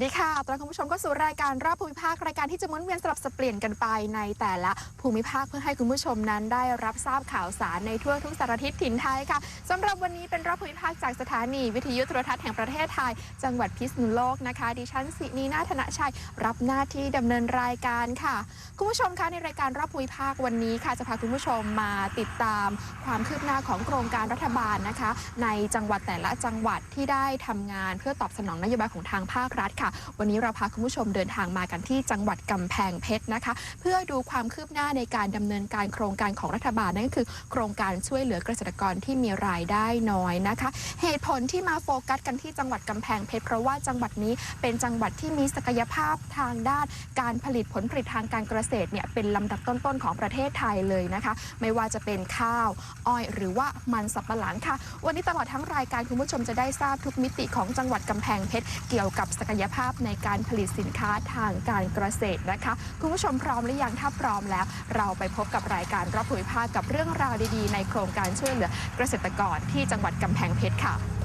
สวัสดีค่ะตอนคุณผู้ชมก็สู่รายการรอบภูมิภาครายการที่จะหมุนเวียนสลับสับเปลี่ยนกันไปในแต่ละ ภูมิภาคเพื่อให้คุณผู้ชมนั้นได้รับทราบข่าวสารในทั่วทุกสารทิศถิ่นไทยค่ะสำหรับวันนี้เป็นรอบภูมิภาคจากสถานีวิทยุโทรทัศน์แห่งประเทศไทย จังหวัดพิษณุโลกนะคะ ดิฉันสินีนาธนชัย รับหน้าที่ดำเนินรายการค่ะ คุณผู้ชมคะในรายการรอบภูมิภาควันนี้ค่ะ จะพาคุณผู้ชมมาติดตามความคืบหน้าของโครงการรัฐบาลนะคะ ในจังหวัดแต่ละจังหวัดที่ได้ทำงาน เพื่อตอบสนองนโยบายของทางภาครัฐค่ะ วันนี้เราพาคุณผู้ชมเดินทางมากันที่จังหวัดกำแพงเพชรนะคะ เพื่อดูความคืบหน้าในการดำเนินการโครงการของรัฐบาลนั่นก็คือ โครงการช่วยเหลือเกษตรกรที่มีรายได้น้อยนะคะ เหตุผลที่มาโฟกัสกันที่จังหวัดกำแพงเพชรเพราะว่าจังหวัดนี้เป็นจังหวัดที่มีศักยภาพทางด้าน การผลิตผลผลิตทางการเกษตรเนี่ยเป็นลำดับต้นๆของประเทศไทยเลยนะคะ ไม่ว่าจะเป็นข้าวอ้อยหรือว่ามันสับปะหลังค่ะ วันนี้ตลอดทั้งรายการคุณผู้ชมจะได้ทราบทุกมิติของจังหวัดกำแพงเพชรเกี่ยวกับศักยภาพในการผลิตสินค้าทางการเกษตรนะคะ คุณผู้ชมพร้อมหรือยังถ้าพร้อมแล้วเราไปพบกับรายการรอบภูมิภาคกับเรื่องราวดีๆ ในโครงการช่วยเหลือเกษตรกรที่จังหวัดกำแพงเพชรค่ะ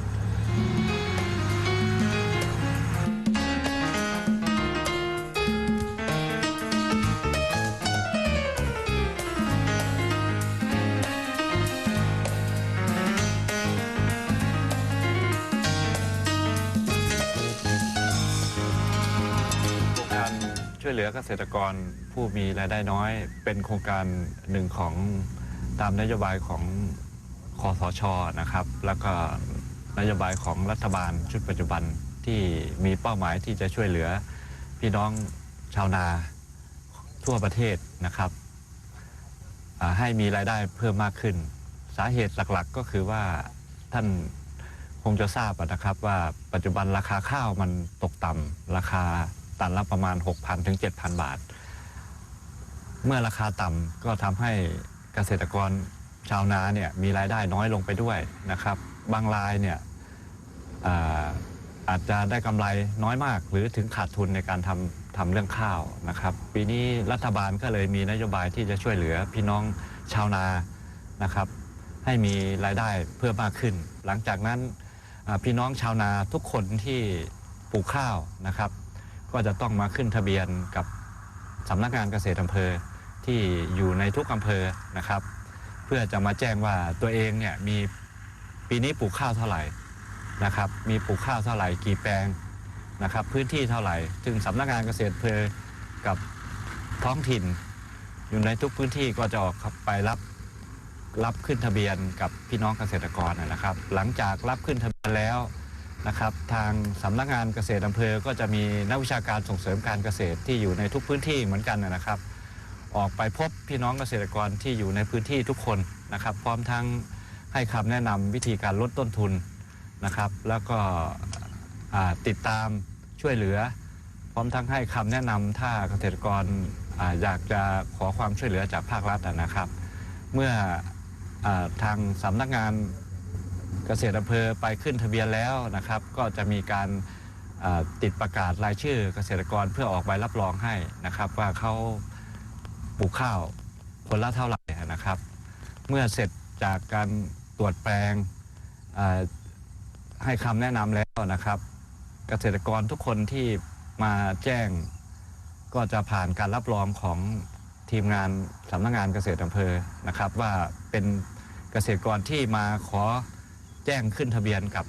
ลือเกษตรกรผู้มีรายได้น้อย เป็นโครงการหนึ่งของตามนโยบายของคอสชนะครับ แล้วก็นโยบายของรัฐบาลชุดปัจจุบันที่มีเป้าหมายที่จะช่วยเหลือพี่น้องชาวนาทั่วประเทศนะครับ ให้มีรายได้เพิ่มมากขึ้น สาเหตุหลักๆก็คือว่าท่านคงจะทราบนะครับว่าปัจจุบันราคาข้าวมันตกต่ำราคา ตันละประมาณ 6,000ถึง7,000 บาท เมื่อราคาต่ำก็ทำให้เกษตรกรชาวนาเนี่ยมีรายได้น้อยลงไปด้วยนะครับ บางรายเนี่ยอาอาจจะได้กำไรน้อยมาก หรือถึงขาดทุนในการทำทำเรื่องข้าวนะครับ ปีนี้รัฐบาลก็เลยมีนโยบายที่จะช่วยเหลือพี่น้องชาวนานะครับ ให้มีรายได้เพิ่มมากขึ้น หลังจากนั้นพี่น้องชาวนาทุกคนที่ปลูกข้าวนะครับ ก็จะต้องมาขึ้นทะเบียนกับสำนักงานเกษตรอำเภอที่อยู่ในทุกอำเภอนะครับ เพื่อจะมาแจ้งว่าตัวเองเนี่ยมีปีนี้ปลูกข้าวเท่าไหร่นะครับ มีปลูกข้าวเท่าไหร่กี่แปลงนะครับ พื้นที่เท่าไหร่ซึ่งสำนักงานเกษตรอำเภอกับท้องถิ่น อยู่ในทุกพื้นที่ก็จะออกไปรับรับขึ้นทะเบียนกับพี่น้องเกษตรกรนะครับ หลังจากรับขึ้นทะเบียนแล้ว นะครับทางสำนักงานเกษตรอำเภอก็จะมีนักวิชาการส่งเสริมการเกษตรที่อยู่ในทุกพื้นที่เหมือนกันนะครับ ออกไปพบพี่น้องเกษตรกรที่อยู่ในพื้นที่ทุกคนนะครับ พร้อมทั้งให้คำแนะนำวิธีการลดต้นทุนนะครับ แล้วก็ติดตามช่วยเหลือ พร้อมทั้งให้คำแนะนำถ้าเกษตรกรออยากจะขอความช่วยเหลือจากภาครัฐนะครับ เมื่ออทางสำนักงาน เกษตรอำเภอไปขึ้นทะเบียนแล้วนะครับ ก็จะมีการติดประกาศรายชื่อเกษตรกรเพื่อออกใบรับรองให้นะครับ ว่าเขาปลูกข้าวคนละเท่าไหร่นะครับ เมื่อเสร็จจากการตรวจแปลงให้คำแนะนำแล้วนะครับ เกษตรกรทุกคนที่มาแจ้งก็จะผ่านการรับรองของทีมงานสำนักงานเกษตรอำเภอนะครับ ว่าเป็นเกษตรกรที่มาขอ แจ้งขึ้นทะเบียนกับ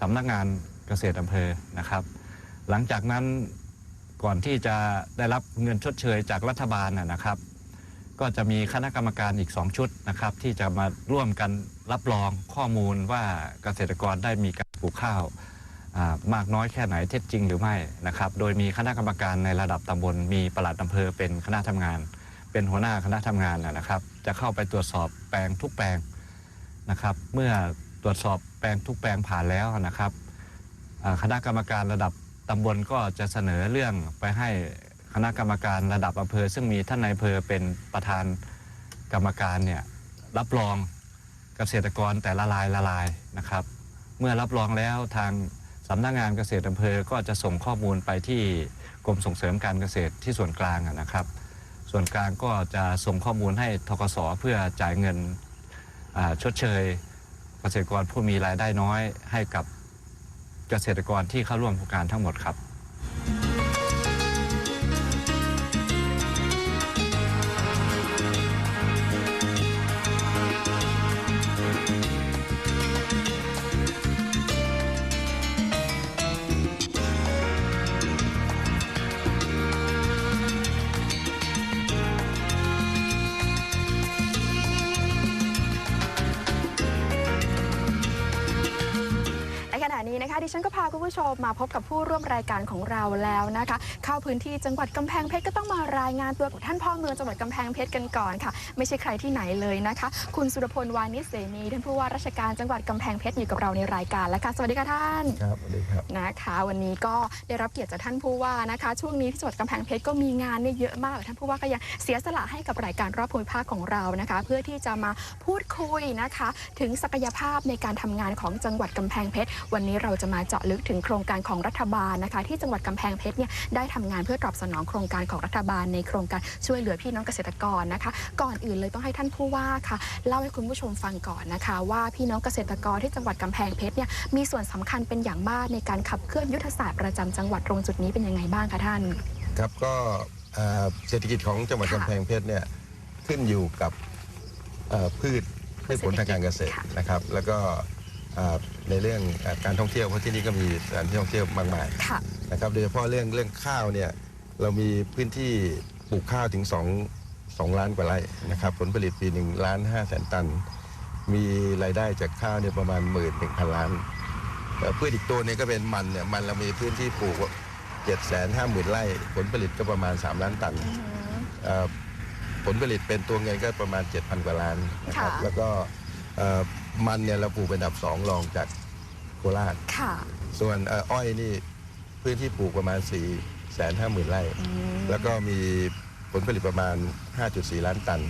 สำนักงานเกษตรอำเภอนะครับ หลังจากนั้นก่อนที่จะได้รับเงินชดเชยจากรัฐบาลนะนะครับ ก็จะมีคณะกรรมการอีก 2 ชุดนะครับ ที่จะมาร่วมกันรับรองข้อมูลว่าเกษตรกรได้มีการปลูกข้าวมากน้อยแค่ไหนเท็จจริงหรือไม่นะครับ โดยมีคณะกรรมการในระดับตำบลมีปลัดอำเภอเป็นคณะทำงาน เป็นหัวหน้าคณะทำงานนะนะครับ จะเข้าไปตรวจสอบแปลงทุกแปลง นะครับ เมื่อตรวจสอบแปลงทุกแปลงผ่านแล้วนะครับคณะกรรมการระดับตำบลก็จะเสนอเรื่องไปให้คณะกรรมการระดับอำเภอ ซึ่งมีท่านนายอำเภอเป็นประธานกรรมการเนี่ยรับรองเกษตรกรแต่ละรายละลายนะครับ เมื่อรับรองแล้วทางสำนักงานเกษตรอำเภอก็จะส่งข้อมูลไปที่กรมส่งเสริมการเกษตรที่ส่วนกลางนะครับ ส่วนกลางก็จะส่งข้อมูลให้ทกสเพื่อจ่ายเงิน ชดเชยเกษตรกรผู้มีรายได้น้อยให้กับเกษตรกรที่เข้าร่วมโครงการทั้งหมดครับ ฉันก็พาคุณผู้ชมมาพบกับผู้ร่วมรายการของเราแล้วนะคะ เข้าพื้นที่จังหวัดกำแพงเพชรก็ต้องมารายงานตัวกับท่านพ่อเมืองจังหวัดกำแพงเพชรกันก่อนค่ะ ไม่ใช่ใครที่ไหนเลยนะคะ คุณสุรพลวานิชเสนีท่านผู้ว่าราชการจังหวัดกำแพงเพชรอยู่กับเราในรายการแล้วค่ะสวัสดีค่ะท่านครับสวัสดีครับนะคะ วันนี้ก็ได้รับเกียรติจากท่านผู้ว่านะคะ ช่วงนี้ที่จังหวัดกำแพงเพชรก็มีงานเนี่ยเยอะมากท่านผู้ว่าก็ยังเสียสละให้กับรายการรอบภูมิภาคของเรานะคะ เพื่อที่จะมาพูดคุยนะคะ ถึงศักยภาพในการทำงานของจังหวัดกำแพงเพชรวันนี้เราจะมาเจาะลึกถึงโครงการของรัฐบาลนะคะที่จังหวัดกำแพงเพชรเนี่ยได้ทำงานเพื่อตอบสนองโครงการของรัฐบาลในโครงการช่วยเหลือพี่น้องเกษตรกรนะคะ ก่อนอื่นเลยต้องให้ท่านผู้ว่าค่ะเล่าให้คุณผู้ชมฟังก่อนนะคะ ว่าพี่น้องเกษตรกรที่จังหวัดกำแพงเพชรเนี่ยมีส่วนสำคัญเป็นอย่างมากในการขับเคลื่อนยุทธศาสตร์ประจำจังหวัดตรงจุดนี้เป็นยังไงบ้างคะท่าน ครับก็เอ่อเศรษฐกิจของจังหวัดค่ะ กำแพงเพชรเนี่ยขึ้นอยู่กับเอ่อพืชพืชผลทางการเกษตรนะครับ แล้วก็ ในเรื่องเอ่อการท่องเที่ยวเพราะที่นี่ก็มีสถานที่ท่องเที่ยวมากมายค่ะนะครับโดยเฉพาะเรื่องเรื่องข้าวเนี่ยเรามีพื้นที่ปลูกข้าวถึง 2 2 ล้านกว่าไร่นะครับผลผลิตปีหนึ่งล้านห้าแสนตัน มีรายได้จากข้าวเนี่ยประมาณหมื่นหนึ่งพันล้านเอ่อพืชอีกตัวหนึงก็เป็นมันเนี่ยมันเรามีพื้นที่ปลูกเจ็ดแสนห้าหมื่นไร่ ผลผลิตก็ประมาณ 3 ล้านตันเอ่อผลผลิตเป็นตัวเงินก็ประมาณ 7,000 กว่าล้านนะครับค่ะแล้วก็เอ่อ มันเนี่ยเราปลูกเป็นอันดับสองรองจากโคราช ค่ะ ส่วนเอ่ออ้อยนี่พื้นที่ปลูกประมาณ 4 5 0 0 0 0ไร่อืมแล้วก็มีผลผลิตประมาณ 5.4 ล้านตัน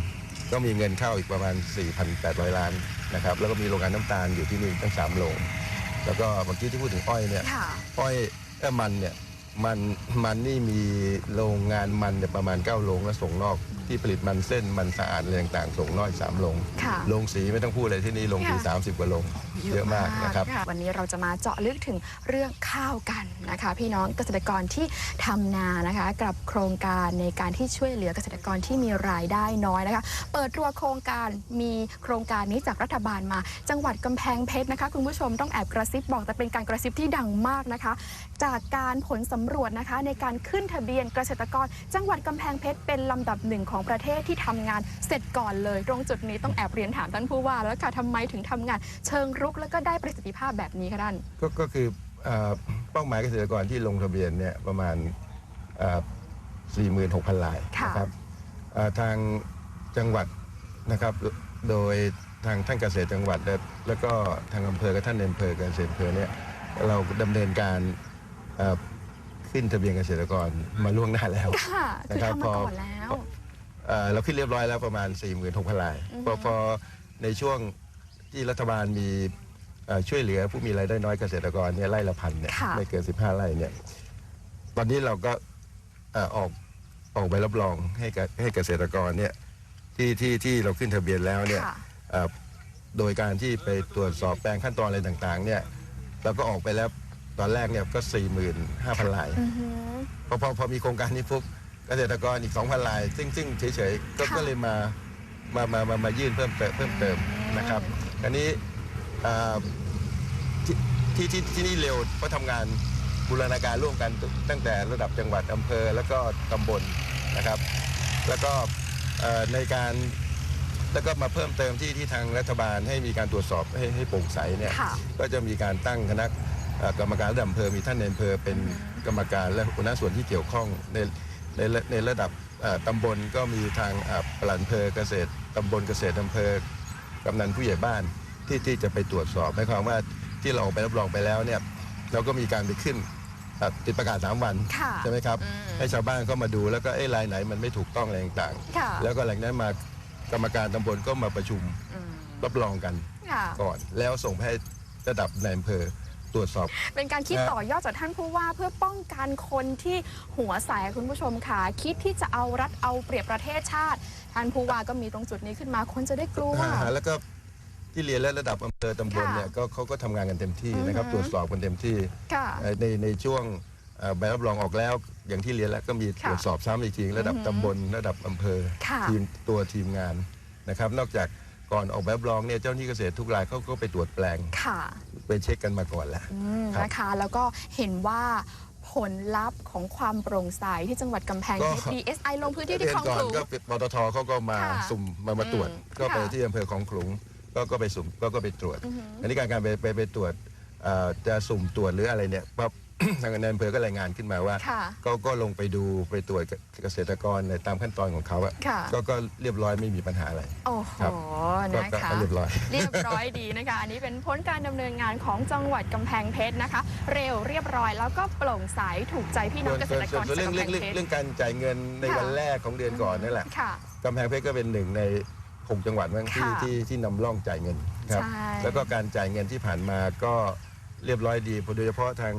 ก็มีเงินเข้าอีกประมาณ 4,800 ล้านนะครับ แล้วก็มีโรงงานน้ำตาลอยู่ที่นี่ตั้ง 3 โรง แล้วก็เมื่อกี้ที่พูดถึงอ้อยเนี่ย ค่ะ อ้อยเอ้อมันเนี่ย มันมันนี่มีโรงงานมันเนี่ยประมาณ9โรงแล้วส่งนอก ที่ผลิตมันเส้นมันสะอาดอะไรต่างๆ ส่งนอกอีก3โรงค่ะโรงสีไม่ต้องพูดเลยที่นี่โรงสีค่ะ 30 กว่าโรงเยอะมากนะครับ วันนี้เราจะมาเจาะลึกถึงเรื่องข้าวกันนะคะ พี่น้องเกษตรกรที่ทำนานะคะ กับโครงการในการที่ช่วยเหลือเกษตรกรที่มีรายได้น้อยนะคะ เปิดตัวโครงการมีโครงการนี้จากรัฐบาลมา จังหวัดกำแพงเพชรนะคะ คุณผู้ชมต้องแอบกระซิบบอกแต่เป็นการกระซิบที่ดังมากนะคะ จากการผลสำรวจนะคะ ในการขึ้นทะเบียนเกษตรกร จังหวัดกำแพงเพชรเป็นลำดับหนึ่งของประเทศที่ทำงานเสร็จก่อนเลย ตรงจุดนี้ต้องแอบเรียนถามท่านผู้ว่า แล้วค่ะทำไมถึงทำงานเชิงรุกแล้วก็ได้ประสิทธิภาพแบบนี้คะท่านก็ก็คือเอ่อเป้าหมายเกษตรกรที่ลงทะเบียนเนี่ยประมาณเอ่อ46,000รายค่ะนะครับเอ่อทางจังหวัดนะครับ โดยทางท่านเกษตรจังหวัดและแล้วก็ทางอำเภอกับท่านในอำเภอเกษตรอำเภอเนี่ยเราดำเนินการเอ่อ ขึ้นทะเบียนเกษตรกรมาล่วงหน้าแล้ว ค่ะ คือนะครับทำมาพอก่อนแล้ว เอ่อเราขึ้นเรียบร้อยแล้วประมาณ 46,000รายอือฮึพอพอในช่วงที่รัฐบาลมีเอ่อช่วยเหลือผู้มีรายได้น้อยเกษตรกรเนี่ยไร่ละพันเนี่ยค่ะ ไม่เกิน 15 ไร่เนี่ยตอนนี้เราก็เอ่อออกออกใบรับรองให้กับให้เกษตรกรเนี่ยที่ที่ที่เราขึ้นทะเบียนแล้วเนี่ย ค่ะ เอ่อโดยการที่ไปตรวจสอบแปลงขั้นตอนอะไรต่างๆเนี่ยเราก็ออกไปแล้ว ตอนแรกเนี่ยก็ 45,000รายอือหือ พอพอพอมีโครงการนี้ปุ๊บเกษตรกรอีก 2,000ราย ซึ่งซึ่งเฉยๆก็ค่ะก็เลยมามามามามายื่นเพิ่มเติมเพิ่มเติมนะครับอันนี้อ่าที่ที่ที่ที่นี่เร็วเพราะทำงานบูรณาการร่วมกันตั้งแต่ระดับจังหวัดอำเภอแล้วก็ตำบลนะครับ แล้วก็เอ่อในการแล้วก็มาเพิ่มเติมที่ที่ทางรัฐบาลให้มีการตรวจสอบให้ให้โปร่งใสเนี่ย ค่ะ ก็จะมีการตั้งคณะเอ่อ กรรมการระดับอำเภอมีท่านในอำเภอเป็นกรรมการและหัวหน้าส่วนที่เกี่ยวข้องในในระในระดับเอ่อตำบลก็มีทางอ่าปลัดอำเภอเกษตรตำบลเกษตรอำเภอกำนันผู้ใหญ่บ้านที่ที่จะไปตรวจสอบหมายความว่าที่เราออกไปรับรองไปแล้วเนี่ยเราก็มีการไปขึ้นอะติดประกาศ 3 วันค่ะใช่ไหมครับอืมให้ชาวบ้านเข้ามาดูแล้วก็เอ้รายไหนมันไม่ถูกต้องอะไรต่างค่ะๆแล้วก็หลังนั้นมากรรมการตำบลก็มาประชุมอืมรับรองกันค่ะก่อน แล้วส่งไปให้ระดับในอำเภอ ตรวจสอบ เป็นการคิดนะต่อยอดจากท่านผู้ว่าเพื่อป้องกันคนที่หัวใสคุณผู้ชมค่ะ คิดที่จะเอารัดเอาเปรียบประเทศชาติ ท่านผู้ว่าก็มีตรงจุดนี้ขึ้นมาคนจะได้กลัวอ่าแล้วก็ที่เรียนและระดับอำเภอตำบลค่ะเนี่ยก็เขาก็ทำงานกันเต็มที่นะครับอือฮึตรวจสอบกันเต็มที่ค่ะเอ่อในในช่วงเอ่อใบรับรองออกแล้วอย่างที่เรียนแล้วก็มีค่ะตรวจสอบซ้ำอีกทีระดับอือฮึตำบลระดับอำเภอค่ะทีมตัวทีมงานนะครับ นอกจาก ก่อนออกแบบรองเนี่ยเจ้าหน้าที่เกษตรทุกรายเขาก็ไปตรวจแปลง ค่ะไปเช็คกันมาก่อนแล้ว อืมครับ นะคะ แล้วก็เห็นว่าผลลัพธ์ของความโปร่งใสที่จังหวัดกำแพงเพชร DSI ลงพื้นที่ที่เรียคนลองก่อขนลุง ก็ปตทเขาก็มาค่ะสุ่มมามาตรวจ อืมก็ไปค่ะที่อำเภอของขลุงก็ก็ไปสุ่มก็ก็ไปตรวจ อือหืออันนี้การการไปไปไปตรวจเอ่อจะสุ่มตรวจหรืออะไรเนี่ยปั๊บ ทางในอำเภอก็รายงานขึ้นมาว่า ค่ะ ก็ก็ลงไปดูไปตรวจเกษตรกรในตามขั้นตอนของเขาอะค่ะ ก็ก็เรียบร้อยไม่มีปัญหาอะไร โอ้โห ครับก็นะก็คะ ก็เรียบร้อย เรียบร้อยดีนะคะ อันนี้เป็นพ้นการดำเนินงานของจังหวัดกำแพงเพชรนะคะ เร็วเรียบร้อยแล้วก็โปร่งใสถูกใจพี่น้องเกษตรกรส่วนที่เรื่องจังหเรื่วัองดกำแพงเพชร เรื่องการจ่ายเงินในค่ะ วันแรกของเดือนก่อนนั่นแหละค่ะ กำแพงเพชรก็เป็นหนึ่งในหกจังหวัดมั้งที่ค่ะที่ที่นำร่องจ่ายเงินครับ ใช่แล้วก็การจ่ายเงินที่ผ่านมาก็เรียบร้อยดีโดยเฉพาะทาง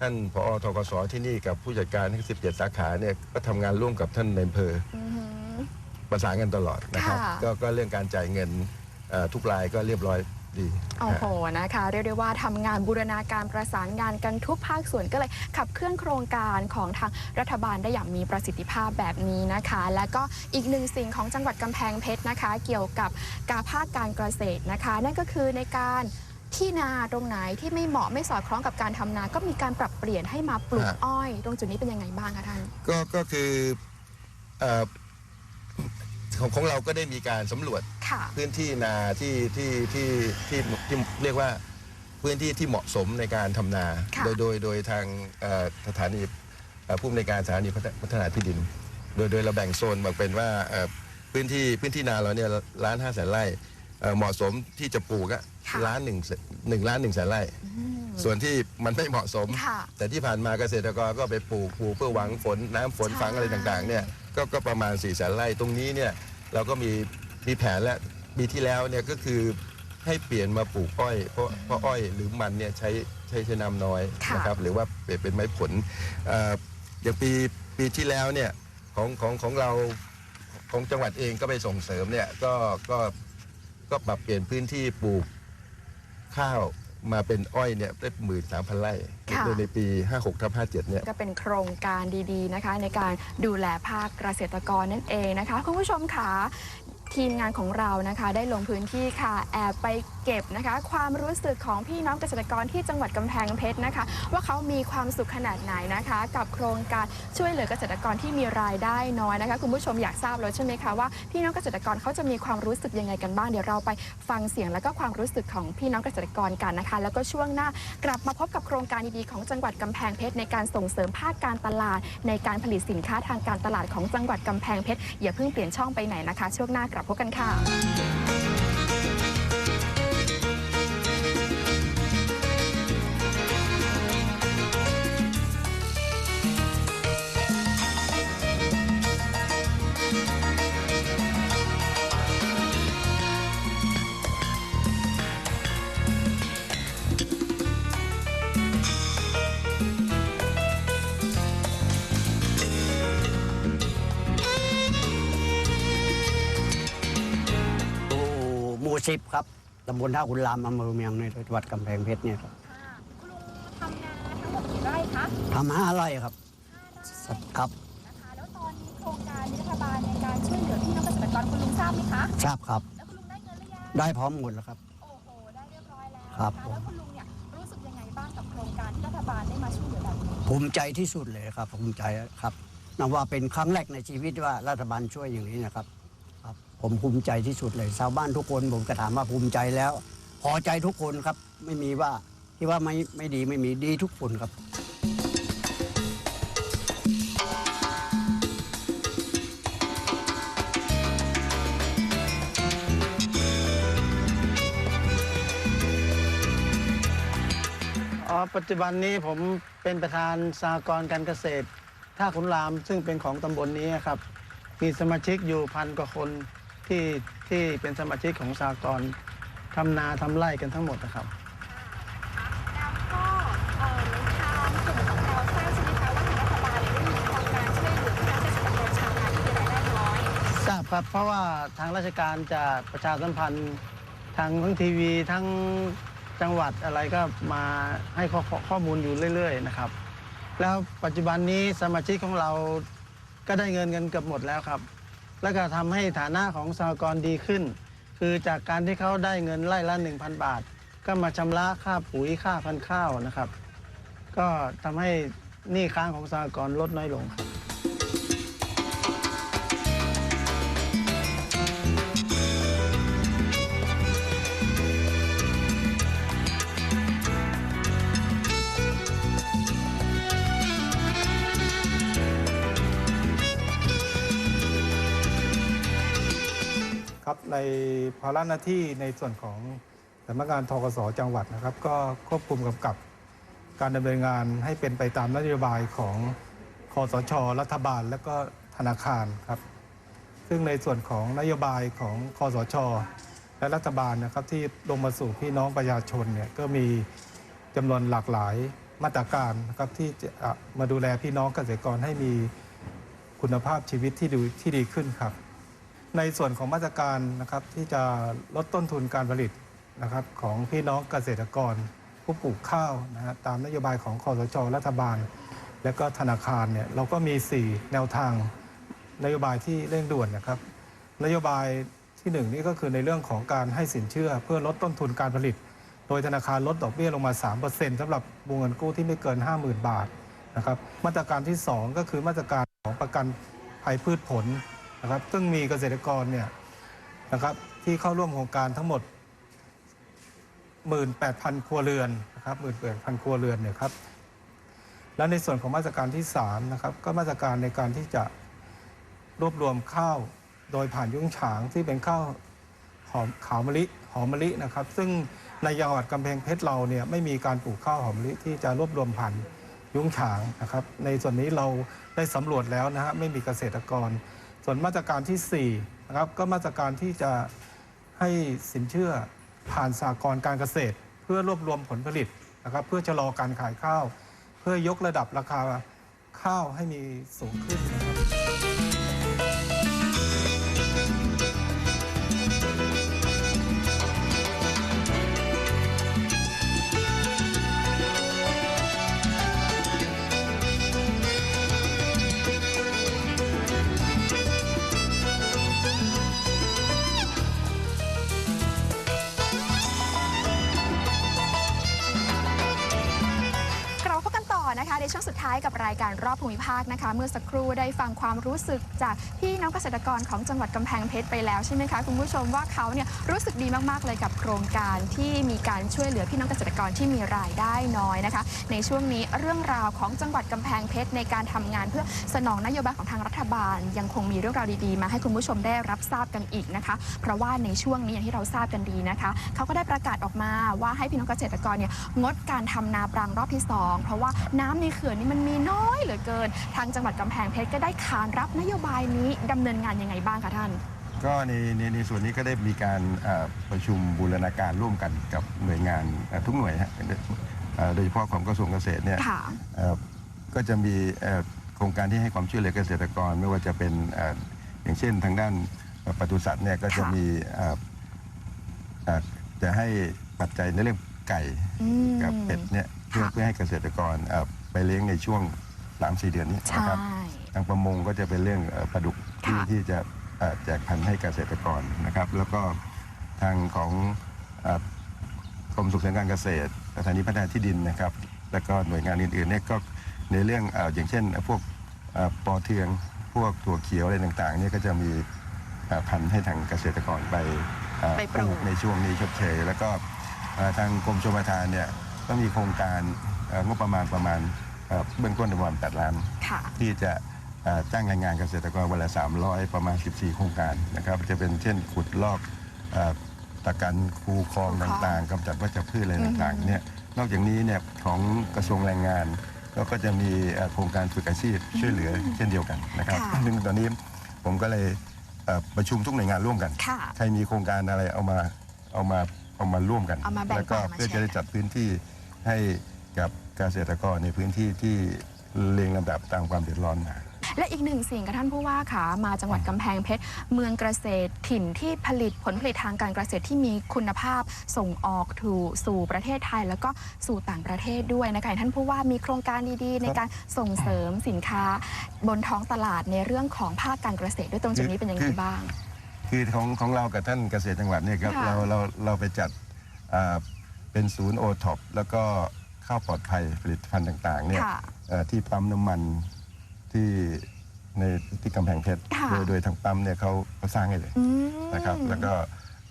ท่านผอทกสที่นี่กับผู้จัดการทั้ง 17 สาขาเนี่ยก็ทำงานร่วมกับท่านในอำเภออือหือ ประสานกันตลอดนะครับ ค่ะ ก็ก็เรื่องการจ่ายเงินเอ่อทุกรายก็เรียบร้อยดีโอ้โหนะคะ เรียกได้ว่าทำงานบูรณาการประสานงานกันทุกภาคส่วนก็เลยขับเคลื่อนโครงการของทางรัฐบาลได้อย่างมีประสิทธิภาพแบบนี้นะคะ และก็อีกหนึ่งสิ่งของจังหวัดกำแพงเพชรนะคะ เกี่ยวกับการภาคการเกษตรนะคะ นั่นก็คือในการ ที่นาตรงไหนที่ไม่เหมาะไม่สอดคล้องกับการทำนา ก็มีการปรับเปลี่ยนให้มาปลูกฮะ อ้อย ตรงจุดนี้เป็นยังไงบ้างคะท่าน ก็ก็คือเอ่อของของเราก็ได้มีการสำรวจค่ะ พื้นที่นาที่ที่ที่ที่ที่เรียกว่าพื้นที่ที่เหมาะสมในการทำนา ค่ะ โดยโดยโดยทางเอ่อสถานีเอ่อผู้อำนวยการสถานีพัฒพัฒนาที่ดิน โดยโดยเราแบ่งโซนแบ่งเป็นว่าเอ่อพื้นที่พื้นที่นาเราเนี่ยล้านห้าแสนไร่เอ่อเหมาะสมที่จะปลูกอะ ค่ะล้านหนึ่งหนึ่งล้านหนึ่งแสนไร่อืมส่วนที่มันไม่เหมาะสม ค่ะแต่ที่ผ่านมาเกษตรกรก็ไปปลูกปลูกเพื่อหวังฝนน้ำฝนใช่ ฝังอะไรต่างๆเนี่ยก็ก็ประมาณ4ี่แสนไร่ตรงนี้เนี่ยเราก็มีมีแผนและปีที่แล้วเนี่ยก็คือให้เปลี่ยนมาปลูกอ้อยเพราะเพราะอ้อยหรือมันเนี่ยใช้ใช้ใช้น้ำน้อยค่ะ นะครับหรือว่าเปลี่ยนเป็นไม้ผลเอ่ออย่างปีปีที่แล้วเนี่ยของของของเราของจังหวัดเองก็ไปส่งเสริมเนี่ยก็ก็ ก็ปรับเปลี่ยนพื้นที่ปลูก ข้าวมาเป็นอ้อยเนี่ยได้หมื่นสามพันไร่ค่ะ โดยในปี 56ทับ57เนี่ย ก็เป็นโครงการดีๆนะคะ ในการดูแลภาคเกษตรกรนั่นเองนะคะ คุณผู้ชมค่ะ ทีมงานของเรานะคะได้ลงพื้นที่ค่ะแอบไปเก็บนะคะ ความรู้สึกของพี่น้องเกษตรกรที่จังหวัดกำแพงเพชรนะคะ ว่าเขามีความสุขขนาดไหนนะคะ กับโครงการช่วยเหลือเกษตรกรที่มีรายได้น้อยนะคะ คุณผู้ชมอยากทราบแล้วใช่ไหมคะว่าพี่น้องเกษตรกรเขาจะมีความรู้สึกยังไงกันบ้างเดี๋ยวเราไปฟังเสียงแล้วก็ความรู้สึกของพี่น้องเกษตรกรกันนะคะ แล้วก็ช่วงหน้ากลับมาพบกับโครงการดีๆของจังหวัดกำแพงเพชรในการส่งเสริมภาคการตลาด ในการผลิตสินค้าทางการตลาดของจังหวัดกำแพงเพชรอย่าเพิ่งเปลี่ยนช่องไปไหนนะคะ ช่วงหน้ากลับพบกันค่ะำบลท่าขุนรามอำเภอเมืองในจังหวัดกำแพงเพชรเนี่ยครับค่ะคุณลุงทำนาทั้งหมดกี่ไร่คะทำห้าไร่ครับห้าไร่ครับนะคะแล้วตอนนี้โครงการรัฐบาลในการช่วยเหลือพี่น้องเกษตรกรคุณลุงทราบไหมคะทราบครับ แล้วคุณลุงได้เงินหรือยังได้พร้อมหมดแล้วครับ โอ้โหได้เรียบร้อยแล้วครับ นะะแล้วคุณลุงเนี่ยรู้สึกยังไงบ้างกับโครงการที่รัฐบาลได้มาช่วยเหลือแบบนี้ภูมิใจที่สุดเลยครับภูมิใจครับนับว่าเป็นครั้งแรกในชีวิตว่ารัฐบาลช่วยอย่างนี้นะครับครับ ผมภูมิใจที่สุดเลยชาวบ้านทุกคนผมก็ถามว่าภูมิใจแล้ว พอใจทุกคนครับไม่มีว่าที่ว่าไม่ไม่ดีไม่มีดีทุกคนครับ อ๋อปัจจุบันนี้ผมเป็นประธานสหกรณ์การเกษตรท่าขุนรามซึ่งเป็นของตำบลนี้ครับ มีสมาชิกอยู่พันกว่าคน ที่ที่เป็นสมาชิกของสหกรณ์ทำนาทำไร่กันทั้งหมดนะครับ แล้วก็เอ่อทางกลุ่มของเราทราบใช่ไหมคะว่าทางรัฐบาลเนี่ยได้มีโครงการช่วยเหลือพี่น้องเกษตรกรชาวนาที่มีรายได้น้อย ทราบครับเพราะว่าทางราชการจะประชาสัมพันธ์ทางทั้งทีวีทั้งจังหวัดอะไรก็มาให้ข้อข้อข้อมูลอยู่เรื่อยๆนะครับ แล้วปัจจุบันนี้สมาชิกของเราก็ได้เงินเงินเกือบหมดแล้วครับ แล้วก็ทำให้ฐานะของสหกรณ์ดีขึ้น คือจากการที่เขาได้เงินไล่ละ 1,000 บาท ก็มาชำระค่าปุ๋ยค่าพันธุ์ข้าวนะครับ ก็ทำให้หนี้ค้างของสหกรณ์ลดน้อยลงครับ ครับในภาระหน้าที่ในส่วนของสำนักงานทกสจังหวัดนะครับ ก็ควบคุมกำกับการดำเนินงานให้เป็นไปตามนโยบายของคอสช รัฐบาล และก็ธนาคารครับ ซึ่งในส่วนของนโยบายของคอสช และรัฐบาลนะครับที่ลงมาสู่พี่น้องประชาชนเนี่ยก็มีจำนวนหลากหลายมาตรการนะครับที่จะอะมาดูแลพี่น้องเกษตรกรให้มีคุณภาพชีวิตที่ดีที่ดีขึ้นครับ ในส่วนของมาตรการนะครับที่จะลดต้นทุนการผลิตนะครับของพี่น้องเกษตรกร ผู้ปลูกข้าวนะฮะตามนโยบายของคอสชรัฐบาล และก็ธนาคารเนี่ยเราก็มี 4 แนวทางนโยบายที่เร่งด่วนนะครับ นโยบายที่หนึ่งนี่ก็คือในเรื่องของการให้สินเชื่อ เพื่อลดต้นทุนการผลิต โดยธนาคารลดดอกเบี้ยลงมา 3%สำหรับวงเงินกู้ที่ไม่เกิน 50,000 บาทนะครับมาตรการที่ 2 ก็คือมาตรการของประกันภัยพืชผล นะครับ ซึ่งมีเกษตรกรเนี่ยนะครับที่เข้าร่วมโครงการทั้งหมด 18,000 ครัวเรือนนะครับ18,000 ครัวเรือนเนี่ยครับ และในส่วนของมาตรการที่3นะครับก็มาตรการในการที่จะรวบรวมข้าวโดยผ่านยุ้งฉางที่เป็นข้าวหอมขาวมะลิหอมมะลินะครับ ซึ่งในจังหวัดกำแพงเพชรเราเนี่ยไม่มีการปลูกข้าวหอมมะลิที่จะรวบรวมผ่านยุ้งฉางนะครับ ในส่วนนี้เราได้สำรวจแล้วนะฮะไม่มีเกษตรกร ส่วนมาตรการที่4นะครับก็มาตรการที่จะให้สินเชื่อผ่านสากลการเกษตร เพื่อรวบรวมผลผลิตนะครับเพื่อชะลอการขายข้าว เพื่อยกระดับราคาข้าวให้มีสูงขึ้น นต่อนะคะในช่วงสุดท้ายกับรายการรอบภูมิภาคนะคะ เมื่อสักครู่ได้ฟังความรู้สึกจากพี่น้องเกษตรกรของจังหวัดกำแพงเพชรไปแล้วใช่ไหมคะคุณผู้ชมว่าเขาเนี่ยรู้สึกดีมากๆเลยกับโครงการที่มีการช่วยเหลือพี่น้องเกษตรกรที่มีรายได้น้อยนะคะ ในช่วงนี้เรื่องราวของจังหวัดกำแพงเพชรในการทำงานเพื่อสนองนโยบายของทางรัฐบาล ยังคงมีเรื่องราวดีๆ มาให้คุณผู้ชมได้รับทราบกันอีกนะคะ เพราะว่าในช่วงนี้อย่างที่เราทราบกันดีนะคะเขาก็ได้ประกาศออกมาว่าให้พี่น้องเกษตรกรเนี่ยงดการทำนาปรังรอบที่ 2 เพราะว่าน้ำในเขื่อนนี่มันมีน้อยเหลือเกิน ทางจังหวัดกำแพงเพชรก็ได้ขานรับนโยบายนี้ดำเนินงานยังไงบ้างคะท่าน ก็ในในในส่วนนี้ก็ได้มีการเอ่อประชุมบูรณาการร่วมกันกับหน่วยงานเอ่อทุกหน่วยฮะเอ่อโดยเฉพาะของกระทรวงเกษตรเนี่ยค่ะเอ่อก็จะมีเอ่อโครงการที่ให้ความช่วยเหลือเกษตรกรไม่ว่าจะเป็นเอ่ออย่างเช่นทางด้านเอ่อปศุสัตว์เนี่ยก็จะค่ะมีเอ่อเอ่อจะให้ปัจจัยในเรื่องไก่อืมกับเป็ดเนี่ยเพื่อค่ะเพื่อให้เกษตรกรเอ่อ ไปเลี้ยงในช่วง3-4เดือนนี้ใช่นะครับ ทางประมงก็จะเป็นเรื่องเอ่อปลาดุกที่ค่ะที่จะเอ่อแจกพันธุ์ให้เกษตรกรนะครับ แล้วก็ทางของเอ่อกรมส่งเสริมการเกษตรสถานีพัฒนาที่ดินนะครับ แล้วก็หน่วยงานอื่นๆเนี่ยก็ในเรื่องเอ่ออย่างเช่น พวกเอ่อปอเทืองพวกถั่วเขียวอะไรต่างๆเนี่ยก็จะมีเอ่อพันธุ์ให้ทางเกษตรกรไปเอ่อไปปลูกในช่วงนี้ชดเชยแล้วก็เอ่อทางกรมชลประทานเนี่ยก็มีโครงการเอ่องบประมาณประมาณ เอ่อเบื้องต้นประมาณ8ล้านค่ะที่จะเอ่อจ้างแรงงานเกษตรกรวันละ 300 ประมาณ 14 โครงการนะครับ จะเป็นเช่นขุดลอกเอ่อตะกันคูคลองคูคลองต่างๆกำจัดวัชพืชอะไรอือฮึต่างๆเนี่ยนอกจากนี้เนี่ยของกระทรวงแรงงานก็ก็จะมีเอ่อโครงการฝึกอาชีพช่วยเหลือเช่นเดียวกันนะครับค่ะซึ่งตอนนี้ผมก็เลยเอ่อประชุมทุกหน่วยงานร่วมกันค่ะใครมีโครงการอะไรเอามาเอามาเอามาร่วมกันเอามาแบ่งแล้วก็ปันมาเพื่อแชร์จะได้จัดพื้นที่ให้กับ เกษตรกรในพื้นที่ที่เรียงลำดับตามความเดือดร้อนมา และอีกหนึ่งสิ่งค่ะท่านผู้ว่าค่ะมาจังหวัดกำแพงเพชรเมืองเกษตรถิ่นที่ผลิตผลผลิตทางการเกษตรที่มีคุณภาพส่งออกถูสู่ประเทศไทย แล้วก็สู่ต่างประเทศด้วยนะคะท่านผู้ว่ามีโครงการดีๆ ในการส่งเสริมสินค้า บนท้องตลาดในเรื่องของภาคการเกษตรด้วยตรงจุดนี้เป็นยังไงบ้าง คือของของเรากับท่านเกษตรจังหวัดเนี่ยครับค่ะ เราเราเราไปจัดอ่าเป็นศูนย์โอท็อปแล้วก็ ข้าวปลอดภัยผลิตภัณฑ์ต่างๆเนี่ยค่ะเอ่อที่ปั๊มน้ำมันที่ในที่กำแพงเพชรค่ะ โดยโดยทางปั๊มเนี่ยเขาเขาสร้างให้เลยอืม นะครับ แล้วก็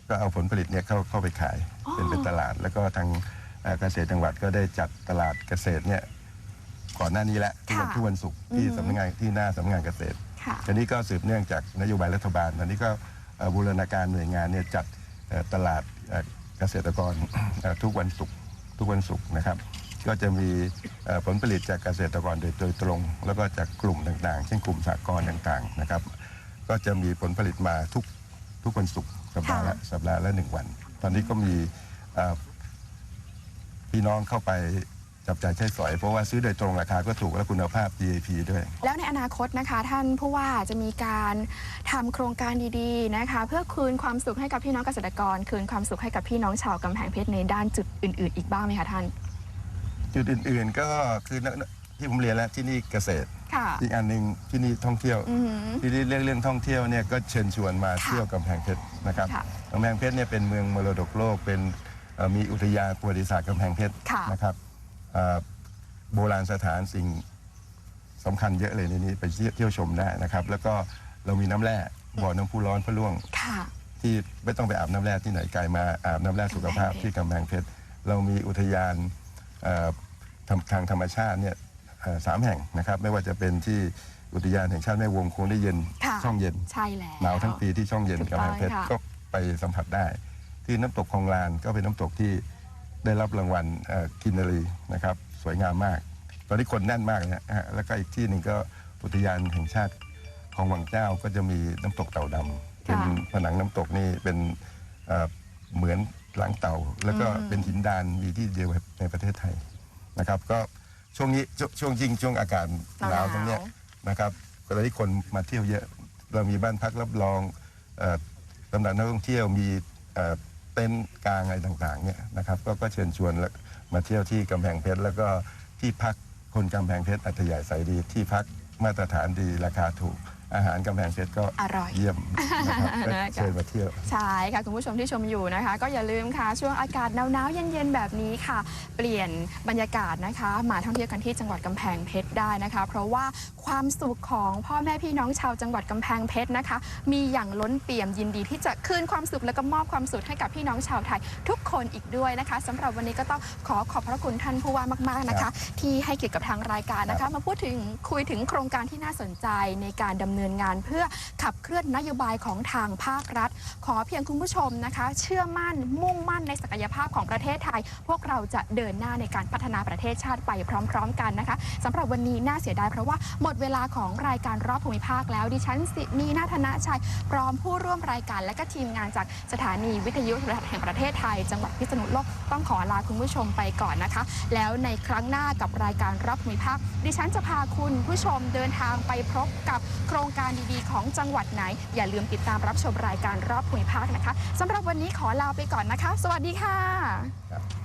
ก็เอาผลผลิตเนี่ยเข้าเข้าไปขายอ๋อ เป็นเป็นตลาด แล้วก็ทางเอ่อเกษตรจังหวัดก็ได้จัดตลาดเกษตรเนี่ยก่อนหน้านี้แหละทุกวันค่ะทุกวันศุกร์ที่อือฮึสำนักงานที่หน้าสำนักงานเกษตร ค่ะ ทีนี้ก็สืบเนื่องจากนโยบายรัฐบาลตอนนี้ก็เอ่อบูรณาการหน่วยงานเนี่ยจัดเอ่อตลาดเอ่อเกษตรกร เอ่อทุกวันศุกร์ทุกวันศุกร์นะครับ ก็จะมีเอ่อผลผลิตจากเกษตรกรโดยโดยตรง แล้วก็จากกลุ่มต่างๆ เช่นกลุ่มสหกรณ์ต่างๆนะครับ ก็จะมีผลผลิตมาทุกทุกวันศุกร์สัปดาห์ละค่ะสัปดาห์ละหนึ่งวัน ตอนนี้ก็มีเอ่อพี่น้องเข้าไปจับจ่ายใช้สอย เพราะว่าซื้อโดยตรงราคาก็ถูกและคุณภาพ GAP ด้วย แล้วในอนาคตนะคะ ท่านผู้ว่าจะมีการทำโครงการดีๆนะคะ เพื่อคืนความสุขให้กับพี่น้องเกษตรกร คืนความสุขให้กับพี่น้องชาวกำแพงเพชรในด้านจุดอื่น ๆ อีกบ้างไหมคะท่าน จุดอื่นๆ ก็คือที่ผมเรียนแล้วที่นี่เกษตรค่ะ อีกอันหนึ่งที่นี่ท่องเที่ยว อือหือ ที่นี่เรื่องเรื่องท่องเที่ยวเนี่ยก็เชิญชวนมาค่ะเที่ยวกำแพงเพชรนะครับค่ะกำแพงเพชรเนี่ยเป็นเมืองมรดกโลกเป็นเอ่อมีอุทยานประวัติศาสตร์กำแพงเพชรค่ะ นะครับเอ่อโบราณสถานสิ่งสำคัญเยอะเลยในนี้ไปเที่ยวเที่ยวชมได้นะครับ แล้วก็เรามีน้ำแร่บ่อน้ำพุร้อนพระล่วง ค่ะ ที่ไม่ต้องไปอาบน้ำแร่ที่ไหนไกลมาอาบน้ำแร่สุขภาพที่กำแพงเพชรเรามีอุทยานเอ่อ ทางทางธรรมชาติเนี่ยเอ่อสามแห่งนะครับ ไม่ว่าจะเป็นที่อุทยานแห่งชาติแม่วงคงได้เย็นค่ะช่องเย็นใช่แล้วหนาวทั้งปีที่ช่องเย็นถูกกำแพงเพชรต้องค่ะก็ไปสัมผัสได้ ที่น้ำตกคลองลานก็เป็นน้ำตกที่ได้รับรางวัลกินนารีนะครับ สวยงามมาก ตอนนี้คนแน่นมากนะฮะแล้วก็อีกที่หนึ่งก็อุทยานแห่งชาติของวังเจ้าก็จะมีน้ำตกเต่าดำเป็นผนังน้ำตกนี่เป็นเอ่อเหมือน หลังเต่า แล้วก็เป็นหินดานมีที่เดียวในประเทศไทยนะครับ ก็ช่วงนี้ช่วงช่วงจริงช่วงอากาศหนาวตรงเนี้ยนะครับตอนนี้คนมาเที่ยวเยอะเรามีบ้านพักรับรองเอ่อสำหรับนักท่องเที่ยวมีเอ่อเต็นท์กลางอะไรต่างๆเนี่ยนะครับก็ก็เชิญชวนแล้วมาเที่ยวที่กำแพงเพชรแล้วก็ที่พักคนกำแพงเพชรอัธยาศัยดีที่พักมาตรฐานดีราคาถูก อาหารกำแพงเพชรก็อร่อย เยี่ยมนะครับก็นะคะเชิญมาเที่ยว ใช่ค่ะ คุณผู้ชมที่ชมอยู่นะคะ ก็อย่าลืมค่ะ ช่วงอากาศหนาวๆเย็นๆแบบนี้ค่ะ เปลี่ยนบรรยากาศนะคะ มาท่องเที่ยวกันที่จังหวัดกำแพงเพชรได้นะคะ เพราะว่าความสุขของพ่อแม่พี่น้องชาวจังหวัดกำแพงเพชรนะคะ มีอย่างล้นเปี่ยมยินดีที่จะคืนความสุขและก็มอบความสุขให้กับพี่น้องชาวไทยทุก คนอีกด้วยนะคะสำหรับวันนี้ก็ต้องขอขอบพระคุณท่านผู้ว่ามากๆนะคะ ที่ให้เกียรติกับทางรายการนะคะ มาพูดถึงคุยถึงโครงการที่น่าสนใจในการดำเนินงานเพื่อขับเคลื่อนนโยบายของทางภาครัฐ ขอเพียงคุณผู้ชมนะคะ เชื่อมั่นมุ่งมั่นในศักยภาพของประเทศไทย พวกเราจะเดินหน้าในการพัฒนาประเทศชาติไปพร้อม ๆ กันนะคะสำหรับวันนี้น่าเสียดายเพราะว่าหมดเวลาของรายการรอบภูมิภาคแล้วดิฉันสินีนาธนาชัยพร้อมผู้ร่วมรายการและก็ทีมงานจากสถานีวิทยุโทรทัศน์แห่งประเทศไทยจังหวัดพิษณุโลกต้องขอลาคุณผู้ชมไปก่อนนะคะ แล้วในครั้งหน้ากับรายการรอบมิภาค ดิฉันจะพาคุณผู้ชมเดินทางไปพบกับโครงการดีๆ ของจังหวัดไหน อย่าลืมติดตามรับชมรายการรอบภูมิภาคนะคะสำหรับวันนี้ขอลาไปก่อนนะคะ สวัสดีค่ะ